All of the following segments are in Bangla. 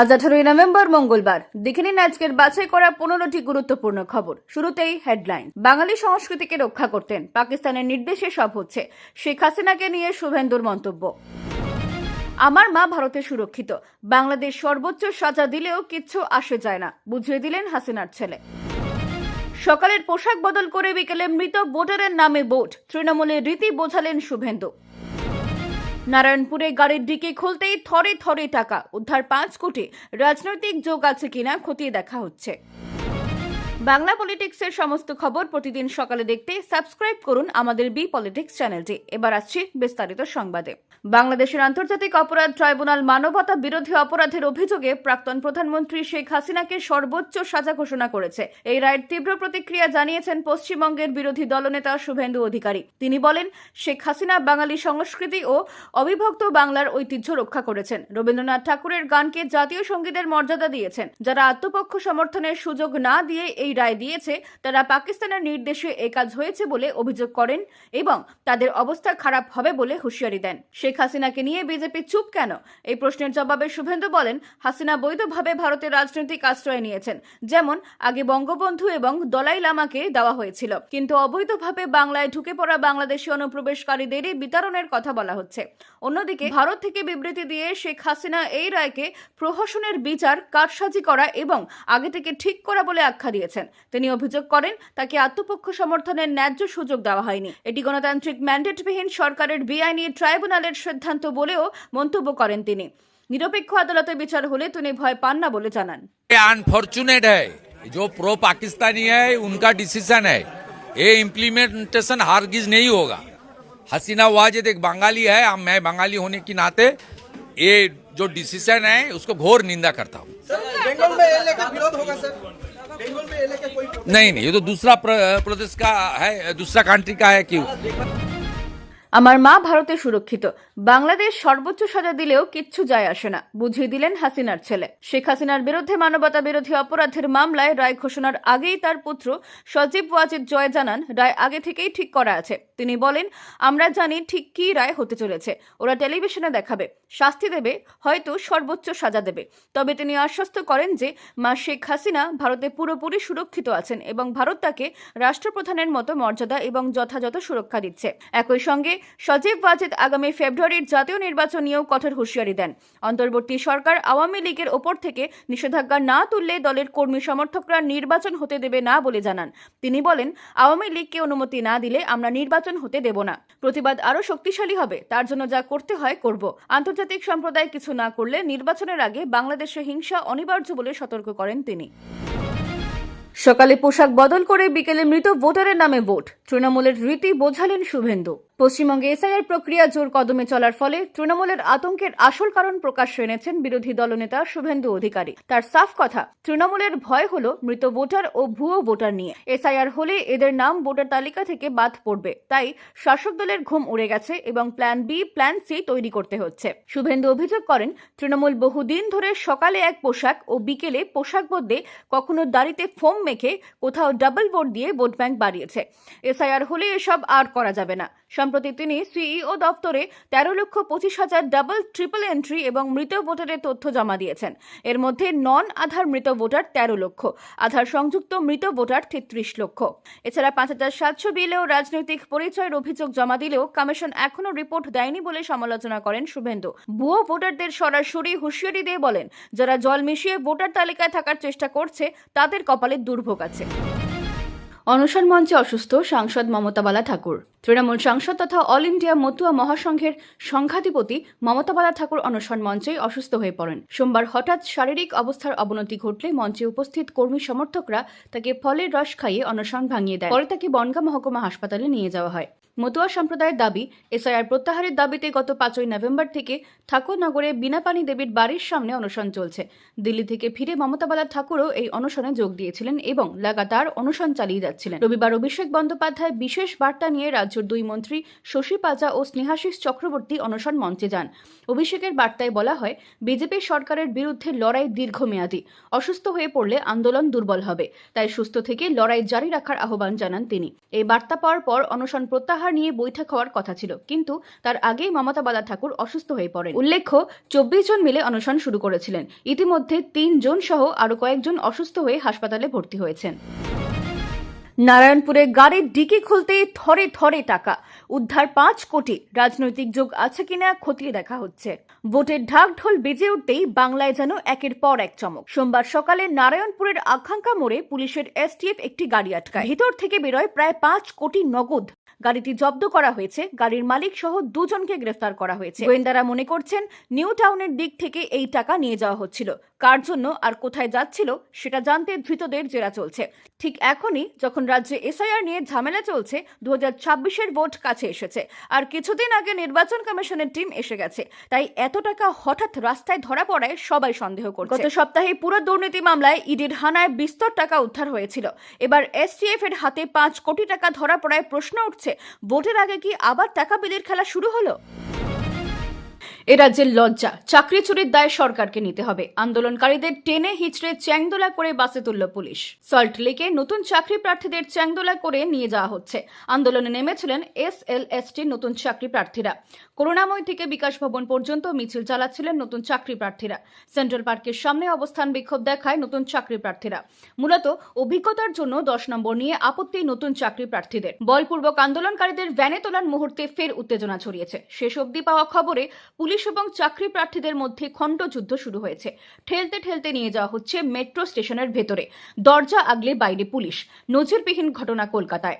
আজ আঠারোই নভেম্বর মঙ্গলবার। দেখে নিন আজকের বাছাই করা পনেরোটি গুরুত্বপূর্ণ খবর। শুরুতেই হেডলাইন বাঙালি সংস্কৃতিকে রক্ষা করতেন, পাকিস্তানের নির্দেশে সব হচ্ছে। শেখ হাসিনাকে নিয়ে শুভেন্দুর মন্তব্য। আমার মা ভারতে সুরক্ষিত, বাংলাদেশ সর্বোচ্চ সাজা দিলেও কিচ্ছু আসে যায় না, বুঝিয়ে দিলেন হাসিনার ছেলে। সকালের পোশাক বদল করে বিকেলে মৃত ভোটারের নামে ভোট, তৃণমূলের রীতি বোঝালেন শুভেন্দু। নারায়ণপুরে গাড়ির ডিকে খুলতেই থরে থরে টাকা। উদ্ধার পাঁচ কোটি। রাজনৈতিক যোগ আছে কিনা খতিয়ে দেখা হচ্ছে। বাংলা পলিটিক্সের সমস্ত খবর প্রতিদিন সকালে দেখতে সাবস্ক্রাইব করুন আমাদের বি পলিটিক্স চ্যানেলটি। এবার আসছি বিস্তারিত সংবাদে। বাংলাদেশের আন্তর্জাতিক অপরাধ ট্রাইব্যুনাল মানবতা বিরোধী অপরাধের অভিযোগে প্রাক্তন প্রধানমন্ত্রী শেখ হাসিনাকে সর্বোচ্চ সাজা ঘোষণা করেছে। এই রায়ের তীব্র প্রতিক্রিয়া জানিয়েছেন পশ্চিমবঙ্গের বিরোধী দলনেতা শুভেন্দু অধিকারী। তিনি বলেন, শেখ হাসিনা বাঙালি সংস্কৃতি ও অবিভক্ত বাংলার ঐতিহ্য রক্ষা করেছেন। রবীন্দ্রনাথ ঠাকুরের গানকে জাতীয় সঙ্গীতের মর্যাদা দিয়েছেন। যারা আত্মপক্ষ সমর্থনের সুযোগ না দিয়ে এই রায় দিয়েছে, তারা পাকিস্তানের নির্দেশে এ কাজ হয়েছে বলে অভিযোগ করেন এবং তাদের অবস্থা খারাপ হবে বলে হুঁশিয়ারি দেন। শেখ হাসিনাকে নিয়ে বিজেপি চুপ কেন? এই প্রশ্নের জবাবে শুভেন্দু বলেন, হাসিনা বৈধভাবে ভারতের রাজনৈতিক আশ্রয় নিয়েছেন, যেমন আগে বঙ্গবন্ধু এবং দলাই লামাকে দেওয়া হয়েছিল। কিন্তু অবৈধভাবে বাংলায় ঢুকে পড়া বাংলাদেশি অনুপ্রবেশকারীদেরই বিতরণের কথা বলা হচ্ছে। অন্যদিকে, ভারত থেকে বিবৃতি দিয়ে শেখ হাসিনা এই রায়কে প্রহসনের বিচার, কারসাজি করা এবং আগে থেকে ঠিক করা বলে আখ্যা দিয়েছেন। তিনি অভিযোগ করেন তাকে আত্মপক্ষ সমর্থনের ন্যায্য সুযোগ দেওয়া হয়নি এটি গণতান্ত্রিক ম্যান্ডেটবিহীন সরকারের বেআইনি ট্রাইব্যুনালের সিদ্ধান্ত বলেও মন্তব্য করেন তিনি নিরপেক্ষ আদালতে বিচার হলে তিনি ভয় পান না বলে জানান ये अनफॉर्चुनेट है जो प्रो पाकिस्तानी है उनका डिसीजन है ये इम्प्लीमेंटेशन हारगिज नहीं होगा हसीना वाजिद एक बंगाली है अब मैं बंगाली होने के नाते ये जो डिसीजन है उसको घोर निंदा करता हूँ सर बंगाल में ये लेकर विरोध होगा सर बंगाल में ये लेकर कोई नहीं नहीं ये तो दूसरा प्र- प्रदेश का है दूसरा कंट्री का है क्यों আমার মা ভারতে সুরক্ষিত বাংলাদেশ সর্বোচ্চ সাজা দিলেও কিচ্ছু যায় আসে না। বুঝিয়ে দিলেন হাসিনার ছেলে। শেখ হাসিনার বিরুদ্ধে মানবতা বিরোধী অপরাধের মামলায় রায় ঘোষণার আগেই তার পুত্র সজীব ওয়াজিদ জয় জানান, রায় আগে থেকেই ঠিক করা আছে। তিনি বলেন, আমরা জানি ঠিক কি রায় হতে চলেছে। ওরা টেলিভিশনে দেখাবে। শাস্তি দেবে, হয়তো সর্বোচ্চ সাজা দেবে। তবে তিনি আশ্বস্ত করেন যে, মা শেখ হাসিনা ভারতে পুরোপুরি সুরক্ষিত আছেন এবং ভারত তাকে রাষ্ট্রপ্রধানের মতো মর্যাদা এবং যথাযথ সুরক্ষা দিচ্ছে। একই সঙ্গে সজীব ওয়াজেদ আগামী ফেব্রুয়ারির জাতীয় নির্বাচন নিয়েও কঠোর হুঁশিয়ারি দেন। অন্তর্বর্তী সরকার আওয়ামী লীগের ওপর থেকে নিষেধাজ্ঞা না তুললে দলের কর্মী সমর্থকরা নির্বাচন হতে দেবে না বলে জানান। তিনি বলেন, আওয়ামী লীগকে অনুমতি না দিলে আমরা নির্বাচন হতে দেব না। প্রতিবাদ আরও শক্তিশালী হবে, তার জন্য যা করতে হয় করব। আন্তর্জাতিক সম্প্রদায় কিছু না করলে নির্বাচনের আগে বাংলাদেশে হিংসা অনিবার্য বলে সতর্ক করেন তিনি। সকালে পোশাক বদল করে বিকেলে মৃত ভোটারের নামে ভোট। তৃণমূলের রীতি বোঝালেন শুভেন্দু। পশ্চিমবঙ্গে এসআইআর প্রক্রিয়া জোর কদমে চলার ফলে তৃণমূলের আতঙ্কের আসল কারণ প্রকাশ্যে এনেছেন বিরোধী দলনেতা শুভেন্দু অধিকারী। তার সাফ কথা, তৃণমূলের ভয় হল মৃত ভোটার ও ভুয়ো ভোটার নিয়ে। এসআইআর হলে এদের নাম ভোটার তালিকা থেকে বাদ পড়বে। তাই শাসক দলের ঘুম উড়ে গেছে এবং প্ল্যান বি, প্ল্যান সি তৈরি করতে হচ্ছে। শুভেন্দু অভিযোগ করেন, তৃণমূল বহুদিন ধরে সকালে এক পোশাক ও বিকেলে পোশাক বদলে কখনো দাড়িতে ফোম মেখে কোথাও ডাবল ভোট দিয়ে ভোট ব্যাংক বাড়িয়েছে। এসআইআর হলে এসব আর করা যাবে না। সম্প্রতি তিনি সিইও দপ্তরে তেরো লক্ষ পঁচিশ হাজার ডাবল ট্রিপল এন্ট্রি এবং মৃত ভোটারের তথ্য জমা দিয়েছেন। এর মধ্যে নন আধার মৃত ভোটার তেরো লক্ষ, আধার সংযুক্ত মৃত ভোটার তেত্রিশ লক্ষ। এছাড়া পাঁচ হাজার সাতশো বিলেও রাজনৈতিক পরিচয়ের অভিযোগ জমা দিলেও কমিশন এখনও রিপোর্ট দেয়নি বলে সমালোচনা করেন শুভেন্দু। ভুয়ো ভোটারদের সরাসরি হুঁশিয়ারি দিয়ে বলেন, যারা জল মিশিয়ে ভোটার তালিকায় থাকার চেষ্টা করছে, তাদের কপালে দুর্ভোগ আছে। অনশন মঞ্চে অসুস্থ সাংসদ মমতা বালা ঠাকুর তৃণমূল সাংসদ তথা অল ইন্ডিয়া মতুয়া মহাসংঘের সংঘাধিপতি মমতা বালা ঠাকুর অনশন মঞ্চেই অসুস্থ হয়ে পড়েন। সোমবার হঠাৎ শারীরিক অবস্থার অবনতি ঘটলে মঞ্চে উপস্থিত কর্মী সমর্থকরা তাকে ফলের রস খাইয়ে অনশন ভাঙিয়ে দেয়। পরে তাকে বনগা মহকুমা হাসপাতালে নিয়ে যাওয়া হয়। মতুয়া সম্প্রদায়ের দাবি, এসআইআর প্রত্যাহারের দাবিতে গত পাঁচই নভেম্বর থেকে ঠাকুরনগরে বিনাপানি দেবীর বাড়ির সামনে অনশন চলছে। দিল্লি থেকে ফিরে মমতা বালা ঠাকুরও এই অনশনে যোগ দিয়েছিলেন এবং লাগাতার অনশন চালিয়ে যাচ্ছিলেন। রবিবার অভিষেক বন্দ্যোপাধ্যায় বিশেষ বার্তা নিয়ে রাজ্যের দুই মন্ত্রী শশী পাজা ও স্নেহাশিস চক্রবর্তী অনশন মঞ্চে যান। অভিষেকের বার্তায় বলা হয়, বিজেপি সরকারের বিরুদ্ধে লড়াই দীর্ঘমেয়াদী, অসুস্থ হয়ে পড়লে আন্দোলন দুর্বল হবে, তাই সুস্থ থেকে লড়াই জারি রাখার আহ্বান জানান তিনি। এই বার্তা পাওয়ার পর অনশন প্রত্যাহার নিয়ে বৈঠক হওয়ার কথা ছিল। কিন্তু তার আগেই মমতা বালা ঠাকুর অসুস্থ হয়ে পড়েন। উল্লেখ্য, চব্বিশ জন মিলে অনশন শুরু করেছিলেন। ইতিমধ্যে তিনজন সহ আরও কয়েকজন অসুস্থ হয়ে হাসপাতালে ভর্তি হয়েছেন। নারায়ণপুরে গাড়ির ডিকি খুলতে থরে থরে টাকা। উদ্ধার পাঁচ কোটি। রাজনৈতিক যোগ আছে কিনা খতিয়ে দেখা হচ্ছে। ভোটের ঢাক ঢোল বেজে উঠতেই বাংলায় যেন একের পর এক চমক। সোমবার সকালে নারায়ণপুরের আকাঙ্ক্ষা মোড়ে পুলিশের এসটিএফ একটি গাড়ি আটকায়। ভিতর থেকে বেরোয় প্রায় পাঁচ কোটি নগদ। গাড়িটি জব্দ করা হয়েছে। গাড়ির মালিক সহ দুজনকে গ্রেফতার করা হয়েছে। গোয়েন্দারা মনে করছেন, নিউ টাউনের দিক থেকে এই টাকা নিয়ে যাওয়া হচ্ছিল। কার জন্য আর কোথায় যাচ্ছিল সেটা জানতে ধৃতদের জেরা চলছে। ঠিক এখনই যখন রাজ্যে এসআইআর নিয়ে ঝামেলা চলছে দু হাজার ছাব্বিশের ভোট কাছে এসেছে। আর কিছুদিন আগে নির্বাচন কমিশনের টিম এসে গেছে। তাই এত টাকা হঠাৎ রাস্তায় ধরা পড়ায় সবাই সন্দেহ করছে। গত সপ্তাহে পুরো দুর্নীতি মামলায় ইডির হানায় বিস্তর টাকা উদ্ধার হয়েছিল। এবার এসটিএফ এর হাতে পাঁচ কোটি টাকা ধরা পড়ায় প্রশ্ন উঠছে ভোটের আগে কি আবার টাকা বিলের খেলা শুরু হলো? এ রাজ্যের লজ্জা। চাকরি চুরির দায় সরকারকে নিতে হবে। আন্দোলনকারীদের টেনে হিচড়ে চ্যাংদোলা করে বাসে তুলল পুলিশ। সল্ট লেকে নতুন চাকরি প্রার্থীদের চ্যাংদোলা করে নিয়ে যাওয়া হচ্ছে। আন্দোলনে নেমেছিলেন এস এল এস টির নতুন চাকরি প্রার্থীরা। করুণাময় থেকে বিকাশ ভবন পর্যন্ত মিছিল চালাচ্ছিলেন নতুন চাকরি প্রার্থীরা। সেন্ট্রাল পার্কের সামনে অবস্থান বিক্ষোভ দেখায় নতুন চাকরি প্রার্থীরা। মূলত অভিজ্ঞতার জন্য দশ নম্বর নিয়ে আপত্তি নতুন চাকরি প্রার্থীদের। বলপূর্বক আন্দোলনকারীদের ভ্যানে তোলার মুহূর্তে ফের উত্তেজনা ছড়িয়েছে। শেষ অবধি পাওয়া খবরে পুলিশ এবং চাকরি প্রার্থীদের মধ্যে খণ্ডযুদ্ধ শুরু হয়েছে। ঠেলতে ঠেলতে নিয়ে যাওয়া হচ্ছে মেট্রো স্টেশনের ভেতরে। দরজা আগলে বাইরে পুলিশ। নজিরবিহীন ঘটনা কলকাতায়।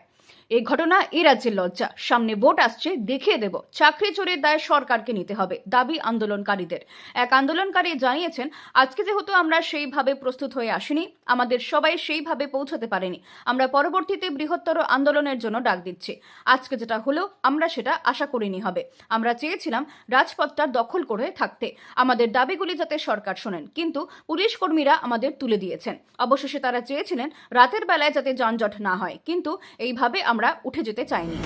এই ঘটনা এ রাজ্যের লজ্জা। সামনে ভোট আসছে, দেখিয়ে দেব। চাকরি চোরের দায় সরকারকে নিতে হবে, দাবি আন্দোলনকারীদের। এক আন্দোলনকারী জানিয়েছেন, আজকে যেহেতু আমরা সেইভাবে প্রস্তুত হয়ে আসিনি, আমাদের সবাই সেইভাবে পৌঁছতে পারেনি। আমরা পরবর্তীতে বৃহত্তর আন্দোলনের জন্য ডাক দিচ্ছি। আজকে যেটা হলো, আমরা সেটা আশা করিনি হবে। আমরা চেয়েছিলাম রাজপথটা দখল করে থাকতে, আমাদের দাবিগুলি যাতে সরকার শোনেন। কিন্তু পুলিশ কর্মীরা আমাদের তুলে দিয়েছেন। অবশেষে তারা চেয়েছিলেন, রাতের বেলায় যাতে যানজট না হয়। কিন্তু এইভাবে আমরা উঠে যেতে চাইনি।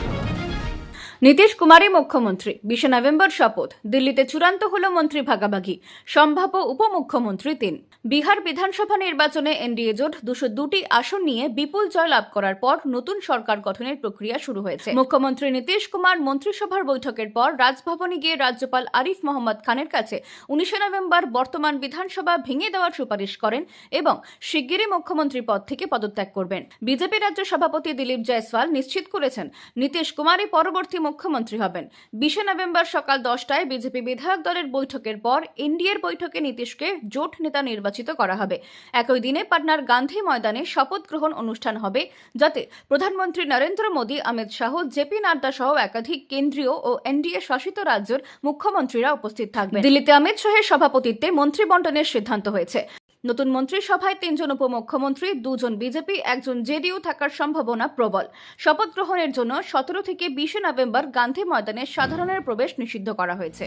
নীতিশ কুমারই মুখ্যমন্ত্রী। বিশে নভেম্বর শপথ। দিল্লিতে চূড়ান্ত হল মন্ত্রী ভাগাভাগি। সম্ভাব্য উপমুখ্যমন্ত্রী তিন। বিহার বিধানসভা নির্বাচনে এনডিএ জোট দুশো দুটি আসন নিয়ে বিপুল জয় লাভ করার পর নতুন সরকার গঠনের প্রক্রিয়া শুরু হয়েছে। মুখ্যমন্ত্রী নীতিশ কুমার মন্ত্রিসভার বৈঠকের পর রাজভবনে গিয়ে রাজ্যপাল আরিফ মোহাম্মদ খানের কাছে উনিশে নভেম্বর বর্তমান বিধানসভা ভেঙে দেওয়ার সুপারিশ করেন এবং শিগগিরই মুখ্যমন্ত্রী পদ থেকে পদত্যাগ করবেন। বিজেপি রাজ্য সভাপতি দিলীপ জয়সওয়াল নিশ্চিত করেছেন, নীতিশ কুমারই পরবর্তী মুখ্যমন্ত্রী হবেন। বিশে নভেম্বর সকাল দশটায় বিজেপি বিধায়ক দলের বৈঠকের পর এনডিএর বৈঠকে নীতিশকে জোট নেতা নির্বাচিত করা হবে। একই দিনে পাটনার গান্ধী ময়দানে শপথ গ্রহণ অনুষ্ঠান হবে, যাতে প্রধানমন্ত্রী নরেন্দ্র মোদী, অমিত শাহ জেপি নাড্ডা সহ একাধিক কেন্দ্রীয় ও এনডিএ শাসিত রাজ্যের মুখ্যমন্ত্রীরা উপস্থিত থাকবেন। দিল্লিতে অমিত শাহের সভাপতিত্বে মন্ত্রী বন্টনের সিদ্ধান্ত হয়েছে। নতুন মন্ত্রিসভায় তিনজন উপমুখ্যমন্ত্রী, দুজন বিজেপি, একজন জেডিইউ থাকার সম্ভাবনা প্রবল। শপথ গ্রহণের জন্য সতেরো থেকে বিশে নভেম্বর গান্ধী ময়দানে সাধারণের প্রবেশ নিষিদ্ধ করা হয়েছে।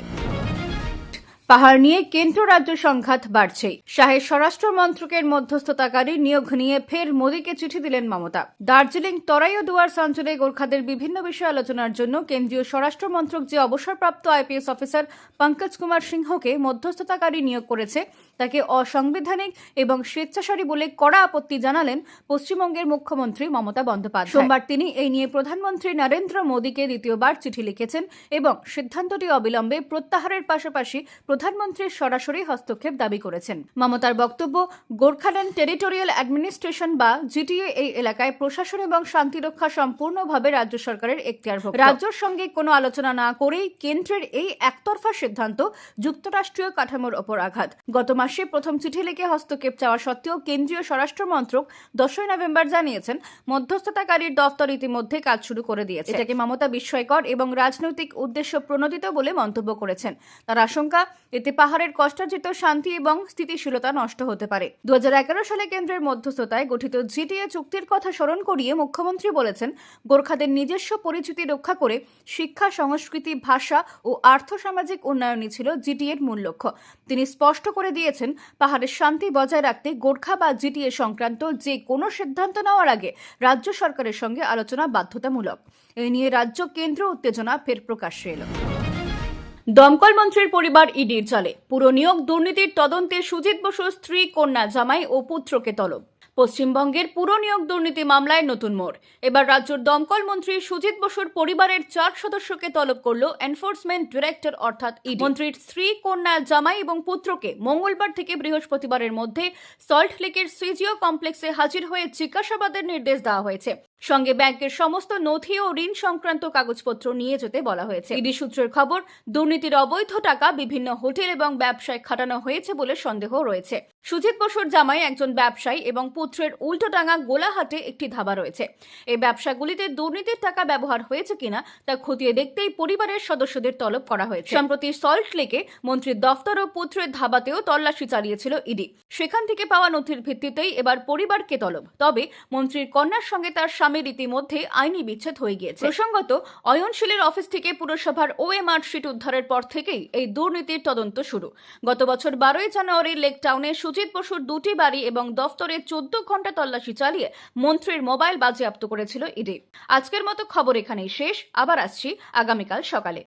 পাহাড় নিয়ে কেন্দ্র রাজ্য সংঘাত বাড়ছে। শাহের স্বরাষ্ট্র মন্ত্রকের মধ্যস্থতাকারী নিয়োগ নিয়ে ফের মোদীকে চিঠি দিলেন মমতা। দার্জিলিং, তরাই ও দুয়ার্স অঞ্চলে গোর্খাদের বিভিন্ন বিষয়ে আলোচনার জন্য কেন্দ্রীয় স্বরাষ্ট্র মন্ত্রক যে অবসরপ্রাপ্ত আইপিএস অফিসার পঙ্কজ কুমার সিংহকে মধ্যস্থতাকারী নিয়োগ করেছে তাকে অসাংবিধানিক এবং স্বেচ্ছাসারী বলে কড়া আপত্তি জানালেন পশ্চিমবঙ্গের মুখ্যমন্ত্রী মমতা বন্দ্যোপাধ্যায়। সোমবার তিনি এই নিয়ে প্রধানমন্ত্রী নরেন্দ্র মোদীকে দ্বিতীয়বার চিঠি লিখেছেন এবং সিদ্ধান্তটি অবিলম্বে প্রত্যাহারের পাশাপাশি প্রধানমন্ত্রীর সরাসরি হস্তক্ষেপ দাবি করেছেন। মমতার বক্তব্য গোর্খাল্যান্ড টেরিটোরিয়াল অ্যাডমিনিস্ট্রেশন বা জিটিএ এই এলাকায় প্রশাসন এবং শান্তিরক্ষা সম্পূর্ণভাবে রাজ্য সরকারের এখতিয়ার রাজ্যের সঙ্গে কোনো আলোচনা না করেই কেন্দ্রের এই একতরফা সিদ্ধান্ত যুক্তরাষ্ট্রীয় কাঠামোর ওপর আঘাত। গত মাসে প্রথম চিঠি লিখে হস্তক্ষেপ চাওয়া সত্ত্বেও কেন্দ্রীয় স্বরাষ্ট্র মন্ত্রক দশই নভেম্বর জানিয়েছেন, মধ্যস্থতাকারীর দফতর ইতিমধ্যে কাজ শুরু করে দিয়েছে। এটাকে মমতা বিস্ময়কর এবং রাজনৈতিক উদ্দেশ্য প্রণোদিত বলে মন্তব্য করেছেন। তার আশঙ্কা, এতে পাহাড়ের কষ্টার্জিত শান্তি এবং স্থিতিশীলতা নষ্ট হতে পারে। দু হাজার এগারো সালে কেন্দ্রের মধ্যস্থতায় গঠিত জিটিএ চুক্তির কথা স্মরণ করিয়ে মুখ্যমন্ত্রী বলেছেন, গোর্খাদের নিজস্ব পরিচিতি রক্ষা করে শিক্ষা, সংস্কৃতি, ভাষা ও আর্থসামাজিক উন্নয়নই ছিল জিটিএর মূল লক্ষ্য। তিনি স্পষ্ট করে দিয়েছেন পাহাড়ের শান্তি বজায় রাখতে গোর্খা বা জিটিএ সংক্রান্ত যে কোনো সিদ্ধান্ত নেওয়ার আগে রাজ্য সরকারের সঙ্গে আলোচনা বাধ্যতামূলক। এ নিয়ে রাজ্য কেন্দ্র উত্তেজনা ফের প্রকাশ্যে এলো। দমকল মন্ত্রীর পরিবার ইডির চলে পুরো নিয়োগ দুর্নীতির তদন্তে সুজিত বসুর স্ত্রী, কন্যা, জামাই ও পুত্রকে তলব। পশ্চিমবঙ্গের পুর নিয়োগ দুর্নীতি মামলায় নতুন মোড়। এবার রাজ্যের দমকল মন্ত্রী সুজিত বসুর পরিবারের চার সদস্যকে তলব করল এনফোর্সমেন্ট ডিরেক্টর অর্থাৎ মন্ত্রীর স্ত্রী, কন্যা, জামাই এবং পুত্রকে মঙ্গলবার থেকে বৃহস্পতিবারের মধ্যে সল্ট লেকের সিজিও কমপ্লেক্সে হাজির হয়ে জিজ্ঞাসাবাদের নির্দেশ দেওয়া হয়েছে। সঙ্গে ব্যাংকের সমস্ত নথি ও ঋণ সংক্রান্ত কাগজপত্র নিয়ে যেতে বলা হয়েছে। ইডি সূত্রের খবর, দুর্নীতির অবৈধ টাকা বিভিন্ন হোটেল এবং ব্যবসায় খাটানো হয়েছে বলে সন্দেহ রয়েছে। সুজিত বসুর জামাই একজন ব্যবসায়ী এবং পুত্রের উল্টোডাঙ্গা গোলাহাটে একটি ধাবা রয়েছে। এই ব্যবসাগুলিতে দুর্নীতির টাকা ব্যবহার হয়েছে কিনা তা খতিয়ে দেখতেই পরিবারের সদস্যদের তলব করা হয়েছে। সম্প্রতি সল্ট লেকে মন্ত্রীর দফতর ও পুত্রের ধাবাতেও তল্লাশি চালিয়েছিল ইডি। সেখান থেকে পাওয়া নথির ভিত্তিতেই এবার পরিবারকে তলব। তবে মন্ত্রীর কন্যার সঙ্গে তার স্বামীর ইতিমধ্যে আইনি বিচ্ছেদ হয়ে গিয়েছে। প্রসঙ্গত, অয়নশীলের অফিস থেকে পুরসভার ওএমআর শিট উদ্ধারের পর থেকেই এই দুর্নীতির তদন্ত শুরু। গত বছর বারোই জানুয়ারি লেক টাউনে সুজিত বসুর দুটি বাড়ি এবং দফতরে চোদ্দ ঘণ্টা তল্লাশি চালিয়ে মন্ত্রীর মোবাইল বাজেয়াপ্ত করেছিল ইডি। আজকের মতো খবর এখানেই শেষ। আবার আসছি আগামীকাল সকালে।